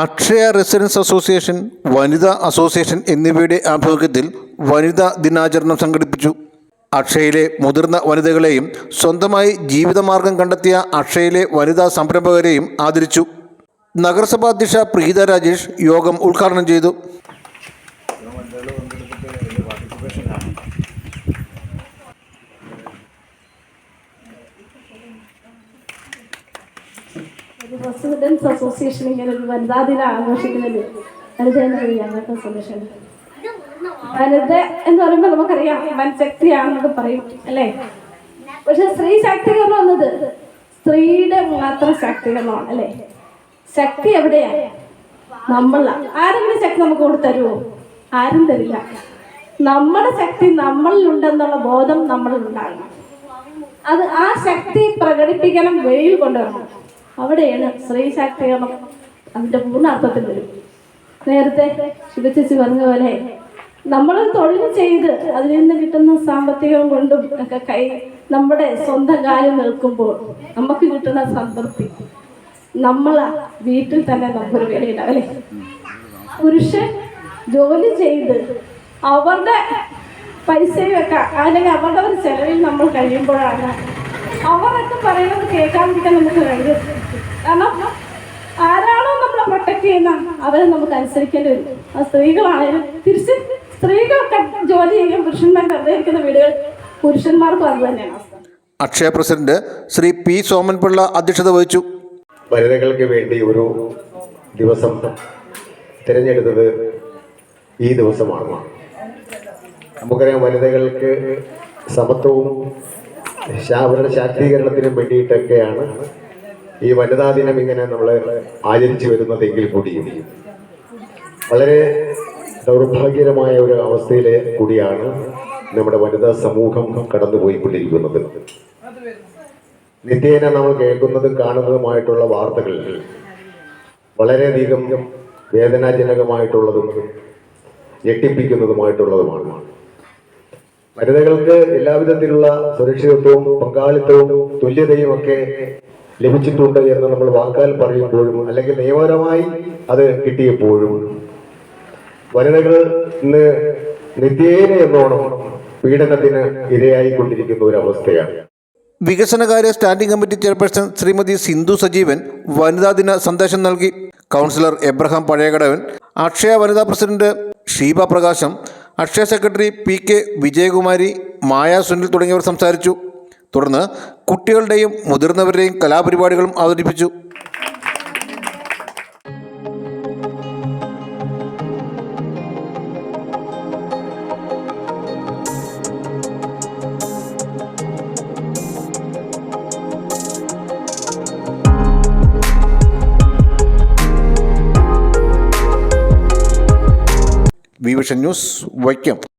Akshaya residence association വനിതാ association എന്നിവയുടെ ആഭിമുഖ്യത്തിൽ വനിതാ ദിനാചരണം സംഘടിപ്പിച്ചു. അക്ഷയയിലെ മുതിർന്ന വനിതകളെയും സ്വന്തമായി ജീവിതമാർഗം കണ്ടെത്തിയ അക്ഷയയിലെ വനിതാ സംരംഭകരെയും ആദരിച്ചു. നഗരസഭാ അധ്യക്ഷ പ്രീത രാജേഷ് യോഗം ഉദ്ഘാടനം ചെയ്തു. റെസിഡൻസ് അസോസിയേഷൻ ഇങ്ങനെ ഒരു വനിതാ ദിനം ആഘോഷിക്കുന്നുണ്ട് വനിത സന്തോഷമുണ്ട്. വനിത എന്ന് പറയുമ്പോൾ നമുക്കറിയാം വൻശക്തിയാണെന്നൊക്കെ പറയും അല്ലേ? പക്ഷെ സ്ത്രീ ശാക്തീകരണം എന്നത് സ്ത്രീയുടെ മാത്രം ശാക്തീകരണമാണ് അല്ലേ? ശക്തി എവിടെയാണ്? നമ്മളാണ് ആരെങ്കിലും ശക്തി നമുക്ക് കൊണ്ട് തരുമോ? ആരും തരില്ല. നമ്മുടെ ശക്തി നമ്മളിലുണ്ടെന്നുള്ള ബോധം നമ്മളിലുണ്ടാകണം. അത് ആ ശക്തി പ്രകടിപ്പിക്കണം വെളിയിൽ കൊണ്ടുവരണം. അവിടെയാണ് സ്ത്രീ ശാക്തീകരണം അതിന്റെ പൂർണാർത്ഥത്തിൽ വരും. നേരത്തെ ശുഭചേച്ചി പറഞ്ഞ പോലെ നമ്മൾ തൊഴിൽ ചെയ്ത് അതിൽ നിന്ന് കിട്ടുന്ന സാമ്പത്തികം കൊണ്ടും ഒക്കെ കൈ നമ്മുടെ സ്വന്തം കാര്യം നിൽക്കുമ്പോൾ നമുക്ക് കിട്ടുന്ന സംതൃപ്തി നമ്മൾ വീട്ടിൽ തന്നെ നമുക്കൊരു വിലയിടാം അല്ലേ? പുരുഷൻ ജോലി ചെയ്ത് അവരുടെ പൈസയും ഒക്കെ അല്ലെങ്കിൽ അവരുടെ ഒരു ചെലവിൽ നമ്മൾ കഴിയുമ്പോഴാണ് അവരൊക്കെ പറയുന്നത് കേൾക്കാതിരിക്കാൻ നമുക്ക് കഴിയും കാരണം ആരാണോ നമ്മളെ പ്രൊട്ടക്ട് ചെയ്യുന്ന അവരെ നമുക്ക് അനുസരിക്കേണ്ടി വരും. ആ സ്ത്രീകളാണെങ്കിലും തിരിച്ച് സ്ത്രീകളൊക്കെ ജോലി ചെയ്യും പുരുഷന്മാർ വെറുതെ ഇരിക്കുന്ന വീടുകൾ പുരുഷന്മാർക്കും അത് തന്നെയാണ് അക്ഷയ പ്രസിഡന്റ് ശ്രീ പി സോമൻപിള്ള അധ്യക്ഷത വഹിച്ചു. വനിതകൾക്ക് വേണ്ടി ഒരു ദിവസം തിരഞ്ഞെടുത്തത് ഈ ദിവസമാണ്. നമുക്കറിയാം വനിതകൾക്ക് സമത്വവും അവരുടെ ശാക്തീകരണത്തിനും വേണ്ടിയിട്ടൊക്കെയാണ് ഈ വനിതാ ദിനം ഇങ്ങനെ നമ്മൾ ആചരിച്ചു വരുന്നതെങ്കിൽ കൂടിയും വളരെ ദൗർഭാഗ്യകരമായ ഒരു അവസ്ഥയിൽ കൂടിയാണ് നമ്മുടെ വനിതാ സമൂഹം കടന്നുപോയിക്കൊണ്ടിരിക്കുന്നത്. നിത്യേന നമ്മൾ കേൾക്കുന്നതും കാണുന്നതുമായിട്ടുള്ള വാർത്തകൾ വളരെയധികം വേദനാജനകമായിട്ടുള്ളതും ഞെട്ടിപ്പിക്കുന്നതുമായിട്ടുള്ളതുമാണ്. വനിതകൾക്ക് എല്ലാവിധത്തിലുള്ള സുരക്ഷിതത്വവും പങ്കാളിത്തവും തുല്യതയും ഒക്കെ ലഭിച്ചിട്ടുണ്ട് എന്ന് നമ്മൾ വാക്കാൽ പറയുമ്പോഴും അല്ലെങ്കിൽ നിയമപരമായി അത് കിട്ടിയപ്പോഴും വനിതകൾ ഇന്ന് നിത്യേന എന്നോണം പീഡനത്തിന് ഇരയായിക്കൊണ്ടിരിക്കുന്ന ഒരു അവസ്ഥയാണ്. വികസനകാര്യ standing committee chairperson Shrimati Sindhu Sajeevan വനിതാ ദിന സന്ദേശം നൽകി. കൗൺസിലർ എബ്രഹാം പഴയകടവൻ അക്ഷയ വനിതാ president Sheeba Prakasham Akshaya secretary P K Vijayakumari Maya Sunil തുടങ്ങിയവർ സംസാരിച്ചു. തുടർന്ന് കുട്ടികളുടെയും മുതിർന്നവരുടെയും കലാപരിപാടികളും അവതരിപ്പിച്ചു. Vision news Vaikom.